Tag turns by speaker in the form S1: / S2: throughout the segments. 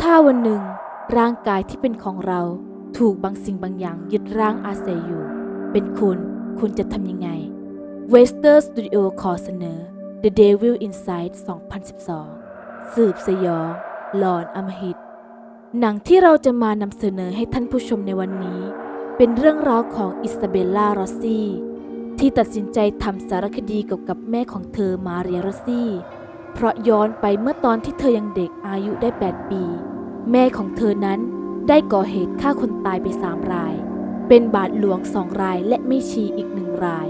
S1: ถ้าวันหนึ่งร่างกายที่เป็นของเราถูกบางสิ่งบางอย่างยึดร่างอาศัยอยู่ เป็นคุณ คุณจะทำยังไง w e s t e r Studio ขอเสนอ The Devil Inside 2012 สืบสยอง หลอนอำมหิต หนังที่เราจะมานำเสนอให้ท่านผู้ชมในวันนี้ เป็นเรื่องราวของอิซาเบลล่ารอซี่ที่ตัดสินใจทำสารคดีเกี่ยวกับแม่ของเธอมาเรียรอซี่ เพราะย้อนไปเมื่อตอนที่เธอยังเด็กอายุได้ 8 ปี แม่ของเธอนั้นได้ก่อเหตุฆ่าคนตายไปสามราย เป็นบาทหลวงสองรายและไม่ชีอีกหนึ่งราย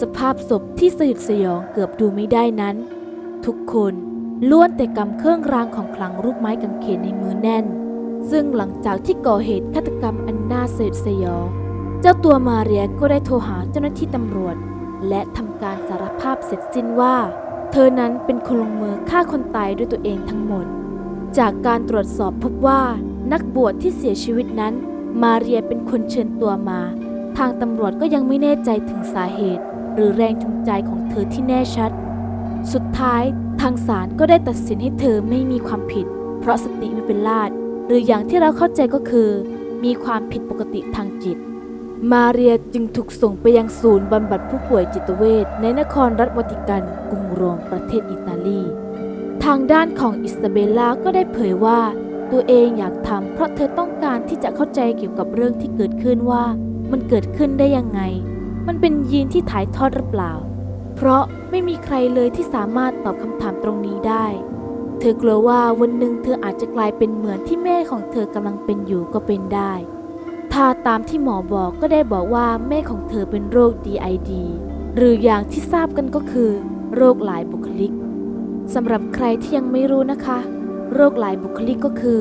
S1: สภาพศพที่สยดสยองเกือบดูไม่ได้นั้น ทุกคนล้วนแต่กำเครื่องรางของขลังรูปไม้กางเขนในมือแน่น ซึ่งหลังจากที่ก่อเหตุฆาตกรรมอันน่าสยดสยอง เจ้าตัวมาเรียก็ได้โทรหาเจ้าหน้าที่ตำรวจ และทำการสารภาพเสร็จสิ้นว่า เธอนั้นเป็นคนลงมือฆ่าคนตายด้วยตัวเองทั้งหมด จากการตรวจสอบพบว่านักบวชที่เสียชีวิตนั้น มาเรียเป็นคนเชิญตัวมา ทางตำรวจก็ยังไม่แน่ใจถึงสาเหตุ หรือแรงจูงใจของเธอที่แน่ชัด สุดท้ายทางศาลก็ได้ตัดสินให้เธอไม่มีความผิด เพราะสติไม่เป็นลาดหรืออย่างที่เราเข้าใจก็คือ มีความผิดปกติทางจิต มาเรียจึงถูกส่งไปยังศูนย์บำบัดผู้ป่วยจิตเวชในนครรัฐวาติกันกรุงโรมประเทศอิตาลี ทางด้านของอิสซาเบลล่าก็ได้เผยว่า ตัวเองอยากทำเพราะเธอต้องการที่จะเข้าใจเกี่ยวกับเรื่องที่เกิดขึ้นว่า มันเกิดขึ้นได้ยังไง มันเป็นยีนที่ถ่ายทอดหรือเปล่า เพราะไม่มีใครเลยที่สามารถตอบคำถามตรงนี้ได้ เธอกลัวว่าวันหนึ่งเธออาจจะกลายเป็นเหมือนที่แม่ของเธอกำลังเป็นอยู่ก็เป็นได้ ถ้าตามที่หมอบอกก็ได้บอกว่าแม่ของเธอเป็นโรค DID หรืออย่างที่ทราบกันก็คือ โรคหลายบุคลิกสำหรับใครที่ยังไม่รู้นะคะ โรคหลายบุคลิกก็คือ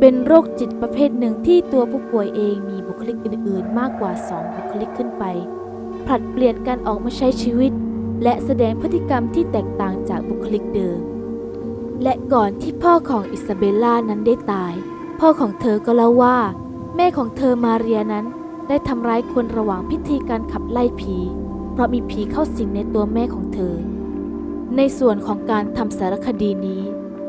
S1: เป็นโรคจิตประเภทหนึ่งที่ตัวผู้ป่วยเองมีบุคลิกอื่น ๆ มากกว่า 2 บุคลิกขึ้นไป ผลัดเปลี่ยนการออกมาใช้ชีวิต และแสดงพฤติกรรมที่แตกต่างจากบุคลิกเดิม และก่อนที่พ่อของอิซาเบลล่านั้นได้ตาย พ่อของเธอก็เล่าว่า แม่ของเธอมาเรียนั้น ได้ทำร้ายคนระหว่างพิธีการขับไล่ผี เพราะมีผีเข้าสิงในตัวแม่ของเธอ ในส่วนของการทำสารคดีนี้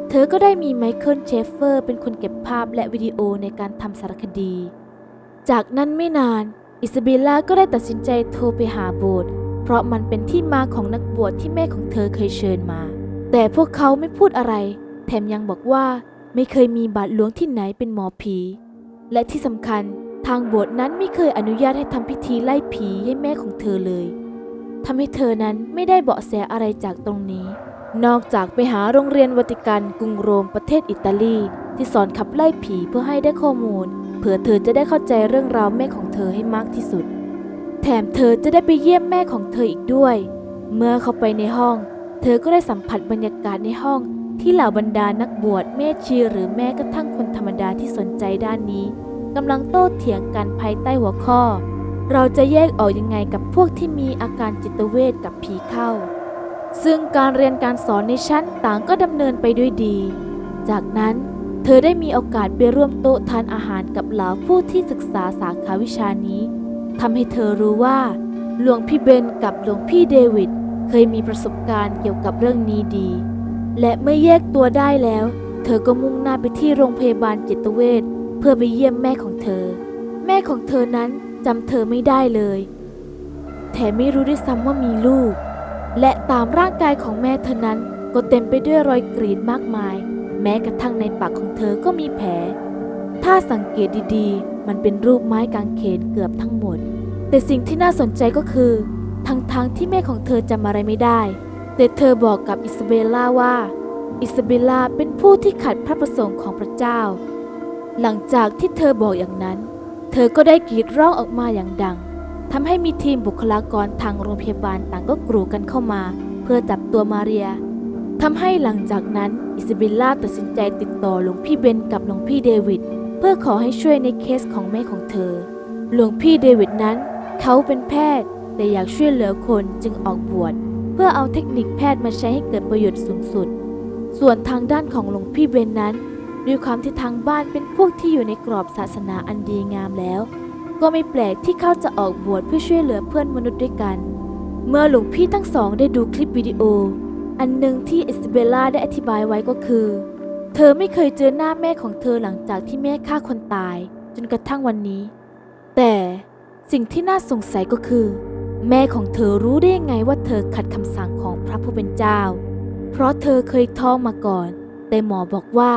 S1: เธอก็ได้มีไมเคิลเชฟเฟอร์เป็นคนเก็บภาพและวิดีโอในการทำสารคดี จากนั้นไม่นาน อิซาเบลล่าก็ได้ตัดสินใจโทรไปหาโบสถ์เพราะมันเป็นที่มาของนักบวชที่แม่ของเธอเคยเชิญมา แต่พวกเขาไม่พูดอะไร แถมยังบอกว่าไม่เคยมีบาทหลวงที่ไหนเป็นหมอผี และที่สำคัญทางโบสถ์นั้นไม่เคยอนุญาตให้ทำพิธีไล่ผีให้แม่ของเธอเลยทำให้เธอนั้นไม่ได้เบาะแสอะไรจากตรงนี้ นอกจากไปหาโรงเรียนวาติกันกรุงโรมประเทศอิตาลี ที่สอนขับไล่ผีเพื่อให้ได้ข้อมูล เผื่อเธอจะได้เข้าใจเรื่องราวแม่ของเธอให้มากที่สุด แถมเธอจะได้ไปเยี่ยมแม่ของเธออีกด้วย เมื่อเข้าไปในห้อง เธอก็ได้สัมผัสบรรยากาศในห้อง ที่เหล่าบรรดานักบวชแม่ชีหรือแม้กระทั่งคนธรรมดาที่สนใจด้านนี้กำลังโต้เถียงกันภายใต้หัวข้อ เราจะแยกออกยังไงกับพวกที่มีอาการจิตเวทกับผีเข้า ซึ่งการเรียนการสอนในชั้นต่างก็ดำเนินไปด้วยดี จากนั้นเธอได้มีโอกาสไปร่วมโต๊ะทานอาหารกับเหล่าผู้ที่ศึกษาสาขาวิชานี้ทำให้เธอรู้ว่า หลวงพี่เบนกับหลวงพี่เดวิดเคยมีประสบการณ์เกี่ยวกับเรื่องนี้ดี และเมื่อแยกตัวได้แล้ว เธอก็มุ่งหน้าไปที่โรงพยาบาลจิตเวชเพื่อไปเยี่ยมแม่ของเธอ แม่ของเธอนั้นจำเธอไม่ได้เลย แถมไม่รู้ด้วยซ้ำว่ามีลูก และตามร่างกายของแม่เธอนั้นก็เต็มไปด้วยรอยกรีดมากมาย แม้กระทั่งในปากของเธอก็มีแผล ถ้าสังเกตดีๆ มันเป็นรูปไม้กางเขนเกือบทั้งหมด แต่สิ่งที่น่าสนใจก็คือ ทั้งๆทที่แม่ของเธอจำอะไรไม่ได้ แต่เธอบอกกับอิซาเบลล่าว่า อิซาเบลล่าเป็นผู้ที่ขัดพระประสงค์ของพระเจ้า หลังจากที่เธอบอกอย่างนั้น เธอก็ได้กรีดร้องออกมาอย่างดังทำให้มีทีมบุคลากรทางโรงพยาบาลต่างก็กรูกันเข้ามา เพื่อจับตัวมาเรียทำให้หลังจากนั้นอิซาเบลล่าตัดสินใจติดต่อหลวงพี่เบนกับหลวงพี่เดวิดเพื่อขอให้ช่วยในเคสของแม่ของเธอ หลวงพี่เดวิดนั้น เขาเป็นแพทย์ แต่อยากช่วยเหลือคนจึงออกบวช พื่อเอาเทคนิคแพทย์มาใช้ให้เกิดประโยชน์สูงสุด ส่วนทางด้านของหลวงพี่เบนนั้น ด้วยความที่ทางบ้านเป็นพวกที่อยู่ในกรอบศาสนาอันดีงามแล้ว ก็ไม่แปลกที่เขาจะออกบวชเพื่อช่วยเหลือเพื่อนมนุษย์ด้วยกัน เมื่อหลวงพี่ทั้งสองได้ดูคลิปวิดีโอ อันหนึ่งที่อิสเบลล่าได้อธิบายไว้ก็คือ เธอไม่เคยเจอหน้าแม่ของเธอหลังจากที่แม่ฆ่าคนตาย จนกระทั่งวันนี้ แต่สิ่งที่น่าสงสัยก็คือ แม่ของเธอรู้ได้ยังไงว่าเธอขัดคำสั่งของพระผู้เป็นเจ้า เพราะเธอเคยท้องมาก่อน แต่หมอบอกว่า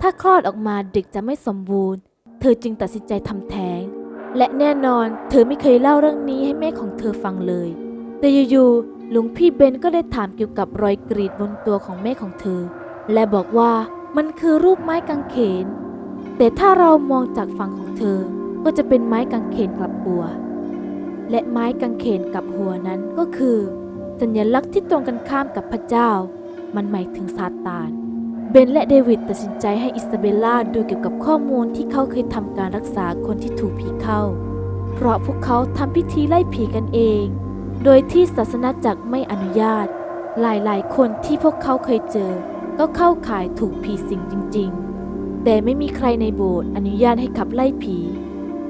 S1: ถ้าคลอดออกมาเด็กจะไม่สมบูรณ์ เธอจึงตัดสินใจทำแท้ง และแน่นอนเธอไม่เคยเล่าเรื่องนี้ให้แม่ของเธอฟังเลย แต่อยู่ๆหลวงพี่เบนก็ได้ถามเกี่ยวกับรอยกรีดบนตัวของแม่ของเธอ และบอกว่ามันคือรูปไม้กางเขน แต่ถ้าเรามองจากฝั่งของเธอ ก็จะเป็นไม้กางเขนกลับหัว และไม้กางเขนกับหัวนั้นก็คือ สัญลักษณ์ที่ตรงกันข้ามกับพระเจ้า มันหมายถึงซาตาน เบนและเดวิดตัดสินใจให้อิซาเบลล่าดูเกี่ยวกับข้อมูลที่เขาเคยทำการรักษาคนที่ถูกผีเข้า เพราะพวกเขาทำพิธีไล่ผีกันเอง โดยที่ศาสนาจักรไม่อนุญาต หลายๆ คนที่พวกเขาเคยเจอ ก็เข้าข่ายถูกผีสิงจริง ๆ แต่ไม่มีใครในโบสถ์อนุญาตให้ขับไล่ผี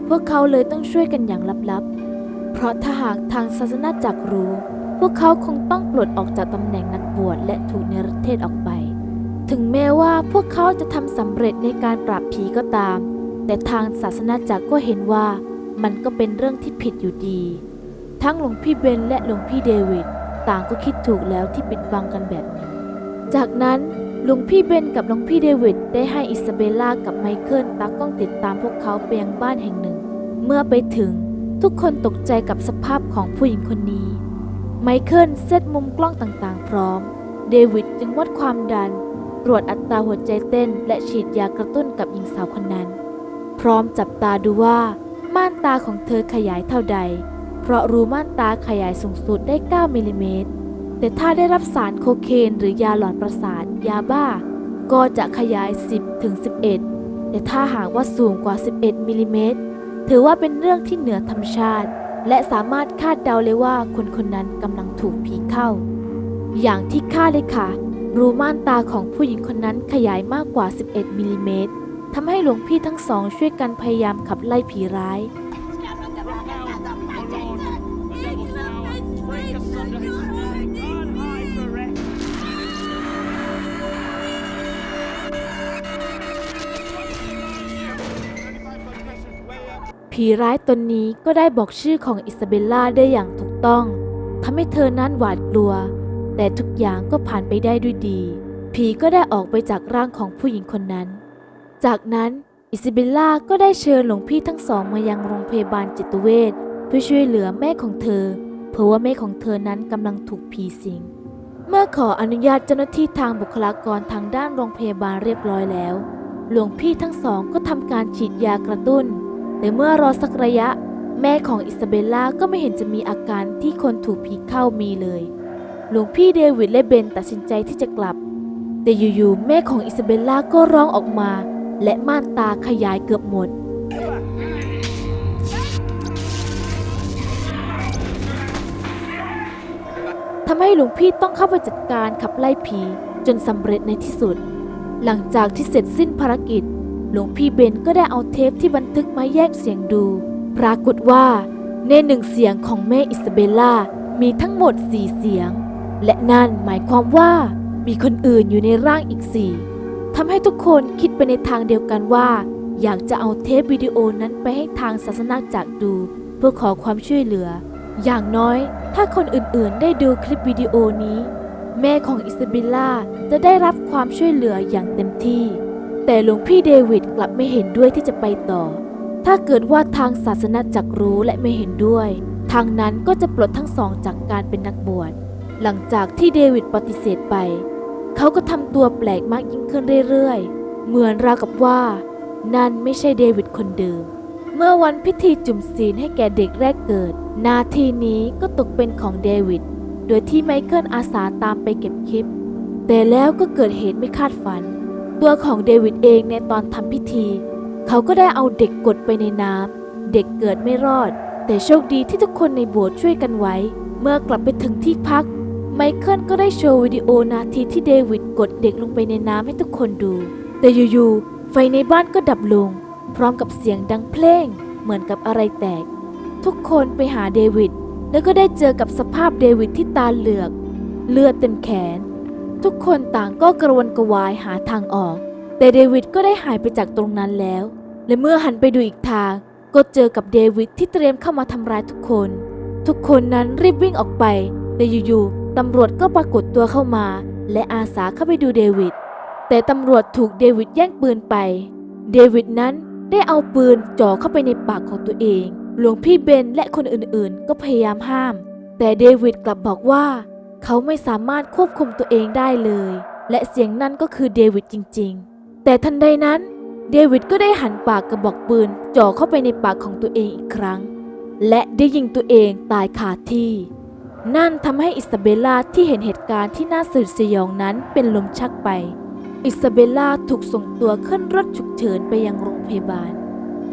S1: พวกเขาเลยต้องช่วยกันอย่างลับๆ เพราะถ้าหากทางศาสนาจักรรู้ พวกเขาคงต้องปลดออกจากตำแหน่งนักบวชและถูกเนรเทศออกไป ถึงแม้ว่าพวกเขาจะทำสำเร็จในการปราบผีก็ตาม แต่ทางศาสนาจักรก็เห็นว่ามันก็เป็นเรื่องที่ผิดอยู่ดี ทั้งหลวงพี่เบนและหลวงพี่เดวิดต่างก็คิดถูกแล้วที่ปิดบังกันแบบนี้ จากนั้นหลวงพี่เบนกับหลวงพี่เดวิดได้ให้อิซาเบลล่ากับไมเคิลตากล้องติดตามพวกเขาไปยังบ้านแห่งหนึ่ง เมื่อไปถึง ทุกคนตกใจกับสภาพของผู้หญิงคนนี้ ไมเคิลเซตมุมกล้องต่างๆ พร้อม เดวิดจึงวัดความดัน ตรวจอัตราหัวใจเต้น และฉีดยากระตุ้นกับหญิงสาวคนนั้น พร้อมจับตาดูว่า ม่านตาของเธอขยายเท่าใด เพราะรูม่านตาขยายสูงสุดได้ 9มิลลิเมตรแต่ถ้าได้รับสารโคเคนหรือยาหลอนประสาทยาบ้า ก็จะขยาย 10ถึง11 แต่ถ้าหากว่าสูงกว่า 11มิลลิเมตร ถือว่าเป็นเรื่องที่เหนือธรรมชาติ และสามารถคาดเดาเลยว่าคนคนนั้นกำลังถูกผีเข้า อย่างที่คาดเลยค่ะ รูม่านตาของผู้หญิงคนนั้นขยายมากกว่า 11มิลลิเมตรทำให้หลวงพี่ทั้งสองช่วยกันพยายามขับไล่ผีร้าย ผีร้ายตนนี้ก็ได้บอกชื่อของอิซาเบลล่าได้อย่างถูกต้องทำให้เธอนั้นหวาดกลัว แต่ทุกอย่างก็ผ่านไปได้ด้วยดี ผีก็ได้ออกไปจากร่างของผู้หญิงคนนั้น จากนั้นอิซาเบลล่าก็ได้เชิญหลวงพี่ทั้งสองมายังโรงพยาบาลจิตเวชเพื่อช่วยเหลือแม่ของเธอ เพราะว่าแม่ของเธอนั้นกำลังถูกผีสิง เมื่อขออนุญาตเจ้าหน้าที่ทางบุคลากรทางด้านโรงพยาบาลเรียบร้อยแล้ว หลวงพี่ทั้งสองก็ทำการฉีดยากระตุ้น แต่เมื่อรอสักระยะ แม่ของอิซาเบลล่าก็ไม่เห็นจะมีอาการที่คนถูกผีเข้ามีเลย หลวงพี่เดวิดและเบนตัดสินใจที่จะกลับ แต่อยู่ๆแม่ของอิซาเบลล่าก็ร้องออกมา และม่านตาขยายเกือบหมดทำให้หลวงพี่ต้องเข้าไปจัดการขับไล่ผีจนสำเร็จในที่สุด หลังจากที่เสร็จสิ้นภารกิจ หลวงพี่เบนก็ได้เอาเทปที่บันทึกมาแยกเสียงดู ปรากฏว่าในหนึ่งเสียงของแม่อิซาเบลล่ามีทั้งหมดสี่เสียง และนั่นหมายความว่ามีคนอื่นอยู่ในร่างอีกสี่ทำให้ทุกคนคิดไปในทางเดียวกันว่า อยากจะเอาเทปวิดีโอนั้นไปให้ทางศาสนาจักรดู เพื่อขอความช่วยเหลือ อย่างน้อยถ้าคนอื่นๆ ได้ดูคลิปวิดีโอนี้ แม่ของอิซาเบลล่าจะได้รับความช่วยเหลืออย่างเต็มที่ แต่หลวงพี่เดวิดกลับไม่เห็นด้วยที่จะไปต่อ ถ้าเกิดว่าทางศาสนาจักรรู้และไม่เห็นด้วย ทางนั้นก็จะปลดทั้งสองจากการเป็นนักบวช หลังจากที่เดวิดปฏิเสธไป เขาก็ทำตัวแปลกมากยิ่งขึ้นเรื่อยๆ เหมือนราวกับว่า นั่นไม่ใช่เดวิดคนเดิม เมื่อวันพิธีจุ่มศีลให้แก่เด็กแรกเกิด นาทีนี้ก็ตกเป็นของเดวิด โดยที่ไมเคิลอาสาตามไปเก็บคลิป แต่แล้วก็เกิดเหตุไม่คาดฝัน ตัวของเดวิดเองในตอนทำพิธี เขาก็ได้เอาเด็กกดไปในน้ำเด็กเกิดไม่รอด แต่โชคดีที่ทุกคนในโบสถ์ช่วยกันไว้ เมื่อกลับไปถึงที่พัก ไมเคิลก็ได้โชว์วิดีโอนาทีที่เดวิดกดเด็กลงไปในน้ำให้ทุกคนดู แต่อยู่ๆไฟในบ้านก็ดับลง พร้อมกับเสียงดังเพลง เหมือนกับอะไรแตก ทุกคนไปหาเดวิดแล้วก็ได้เจอกับสภาพเดวิดที่ตาเหลือก เลือดเต็มแขน ทุกคนต่างก็กระวนกระวายหาทางออก แต่เดวิดก็ได้หายไปจากตรงนั้นแล้ว และเมื่อหันไปดูอีกทาง ก็เจอกับเดวิดที่เตรียมเข้ามาทำร้ายทุกคน ทุกคนนั้นรีบวิ่งออกไป แต่อยู่ๆตำรวจก็ปรากฏตัวเข้ามา และอาสาเข้าไปดูเดวิด แต่ตำรวจถูกเดวิดแย่งปืนไป เดวิดนั้นได้เอาปืนจ่อเข้าไปในปากของตัวเอง หลวงพี่เบนและคนอื่นๆ ก็พยายามห้าม แต่เดวิดกลับบอกว่า เขาไม่สามารถควบคุมตัวเองได้เลย และเสียงนั่นก็คือเดวิดจริง ๆ แต่ทันใดนั้น เดวิดก็ได้หันปากกระบอกปืนจ่อเข้าไปในปากของตัวเองอีกครั้ง และได้ยิงตัวเองตายคาที่ นั่นทำให้อิซาเบลล่าที่เห็นเหตุการณ์ที่น่าสื่นสยองนั้นเป็นลมชักไป อิซาเบลล่าถูกส่งตัวขึ้นรถฉุกเฉินไปยังโรงพยาบาล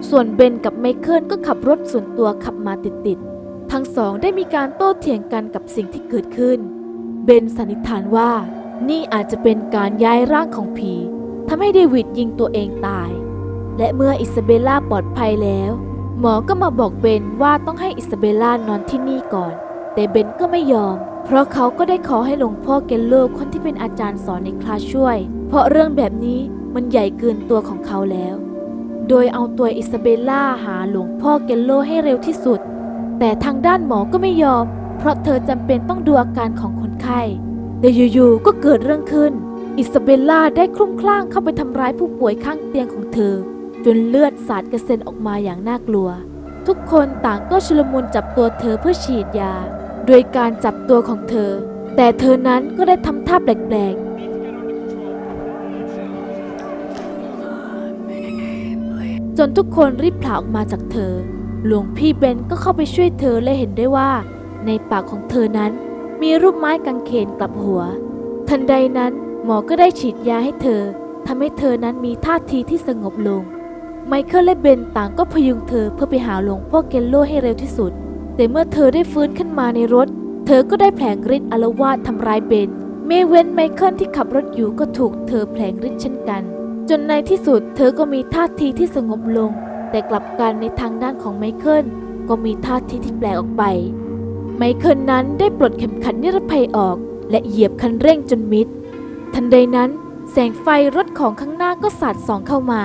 S1: ส่วนเบนกับไมเคิลก็ขับรถส่วนตัวขับมาติดๆทั้งสองได้มีการโต้เถียงกันกับสิ่งที่เกิดขึ้น เบนสันนิษฐานว่า นี่อาจจะเป็นการย้ายร่างของผีทำให้เดวิดยิงตัวเองตาย และเมื่ออิซาเบลล่าปลอดภัยแล้ว หมอก็มาบอกเบนว่าต้องให้อิซาเบลล่านอนที่นี่ก่อน แต่เบนก็ไม่ยอม เพราะเขาก็ได้ขอให้หลวงพ่อเกลโลคนที่เป็นอาจารย์สอนในคลาสช่วย เพราะเรื่องแบบนี้มันใหญ่เกินตัวของเขาแล้ว โดยเอาตัวอิซาเบลล่าหาหลวงพ่อเกลโลให้เร็วที่สุด แต่ทางด้านหมอก็ไม่ยอม เพราะเธอจำเป็นต้องดูอาการของคนไข้ แต่อยู่ๆก็เกิดเรื่องขึ้น อิซาเบลล่าได้คลุ้มคลั่งเข้าไปทำร้ายผู้ป่วยข้างเตียงของเธอ จนเลือดสาดกระเซ็นออกมาอย่างน่ากลัว ทุกคนต่างก็ชุลมุนจับตัวเธอเพื่อฉีดยา โดยการจับตัวของเธอ แต่เธอนั้นก็ได้ทำท่าแปลกๆจนทุกคนรีบผลาออกมาจากเธอ หลวงพี่เบนก็เข้าไปช่วยเธอและเห็นได้ว่า ในปากของเธอนั้น มีรูปไม้กางเขนกลับหัว ทันใดนั้นหมอก็ได้ฉีดยาให้เธอทำให้เธอนั้นมีท่าทีที่สงบลง ไมเคิลและเบนต่างก็พยุงเธอเพื่อไปหาหลวงพ่อเกลโลให้เร็วที่สุด แต่เมื่อเธอได้ฟื้นขึ้นมาในรถ เธอก็ได้แผลงฤทธิ์อารวาสทำร้ายเบนเมเว้นไมเคิลที่ขับรถอยู่ก็ถูกเธอแผลงฤทธิ์เช่นกัน จนในที่สุดเธอก็มีท่าทีที่สงบลง แต่กลับกันในทางด้านของไมเคิลก็มีท่าทีที่แปลกออกไป ไมเคิลนั้นได้ปลดเข็มขัดนิรภัยออก และเหยียบคันเร่งจนมิด ทันใดนั้นแสงไฟรถของข้างหน้าก็สาดส่องเข้ามา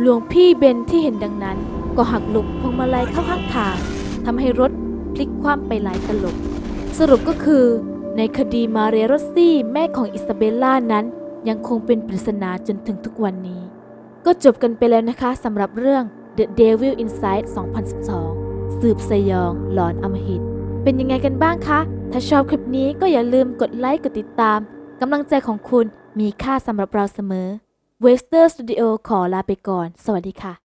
S1: หลวงพี่เบนที่เห็นดังนั้น ก็หักหลบพวงมาลัยเข้าข้างทางทำให้รถพลิกคว่ำไปหลายตลบ สรุปก็คือ ในคดีมาเรียโรซี่แม่ของอิซาเบลล่านั้น ยังคงเป็นปริศนาจนถึงทุกวันนี้ ก็จบกันไปแล้วนะคะสำหรับเรื่อง The Devil Inside 2012 สืบสยองหลอนอำมหิต เป็นยังไงกันบ้างคะ ถ้าชอบคลิปนี้ก็อย่าลืมกดไลค์กดติดตาม กำลังใจของคุณมีค่าสำหรับเราเสมอ w e s t e r Studio ขอลาไปก่อน สวัสดีค่ะ